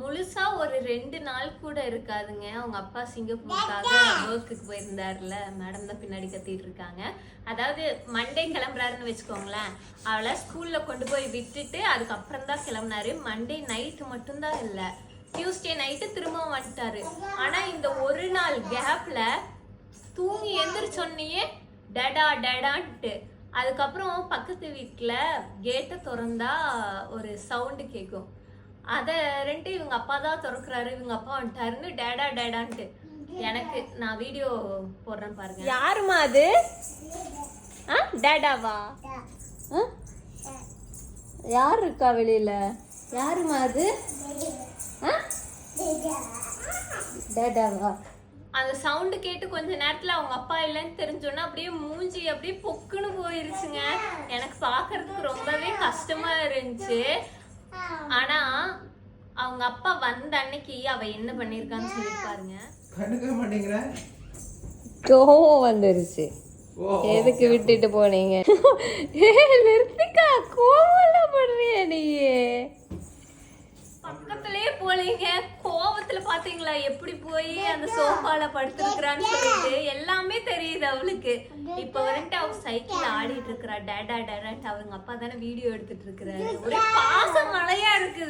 முழுசா ஒரு ரெண்டு நாள் கூட இருக்காதுங்க. அவங்க அப்பா சிங்கப்பூருக்காக ஒர்க்குக்கு போயிருந்தாருல. மேடம் தான் பின்னாடி கத்திட்டு இருக்காங்க. அதாவது மண்டே கிளம்புறாருன்னு வச்சுக்கோங்களேன். அவளை ஸ்கூல்ல கொண்டு போய் விட்டுட்டு அதுக்கப்புறம் தான் கிளம்புனாரு. மண்டே நைட்டு மட்டும்தான் இல்லை. டியூஸ்டே நைட்டு திரும்பவும் வந்துட்டாரு. ஆனா இந்த ஒரு நாள் கேப்ல தூங்கி எந்திரிச்சோன்னையே டடா டடான்ட்டு. அதுக்கப்புறம் பக்கத்து வீட்டில் கேட்டை திறந்தா ஒரு சவுண்டு கேட்கும் அதை ரெண்டு இவங்க அப்பா தான் திறக்கிறாரு. இவங்க அப்பா வந்துட்டாருன்னு டேடா டேடான்ட்டு. எனக்கு நான் வீடியோ போடுறேன் பாருங்க. யாருமா அது? ஆ டேடாவா? யார் இருக்கா வெளியில? யாருமா அது? டேடாவா? அந்த சவுண்டு கேட்டு கொஞ்ச நேரத்துல அவங்க அப்பா இல்லைன்னு தெரிஞ்சோன்னா அப்படியே மூஞ்சி அப்படியே பொக்குன்னு போயிருச்சுங்க. எனக்கு பார்க்கிறதுக்கு ரொம்பவே கஷ்டமா இருந்துச்சு. ஆனா அவங்க அப்பா வந்த அன்னைக்கு அவ என்ன பண்ணிருக்கான்னு சொல்லி பாருங்க. கண்டுக்க மாட்டேங்கிற கோவம் வந்துருச்சு. எதுக்கு விட்டுட்டு போனீங்க? ஏ நிறுத்திக்கா கோவம் படுறிய நீ பக்கத்திலே போலீங்க. கோவத்துல பாத்தீங்களா? எப்படி போய் அந்த சோஃபால படுத்திருக்கிறான்னு சொல்லிட்டு. எல்லாமே தெரியுது அவளுக்கு. இப்ப வந்துட்டு அவ சைக்கிள் ஆடிட்டு இருக்கிறா. டேடா டேடான்ட்டு அவங்க அப்பா தானே வீடியோ எடுத்துட்டு இருக்கிறாரு. ஒரே பாச மழையா இருக்குது.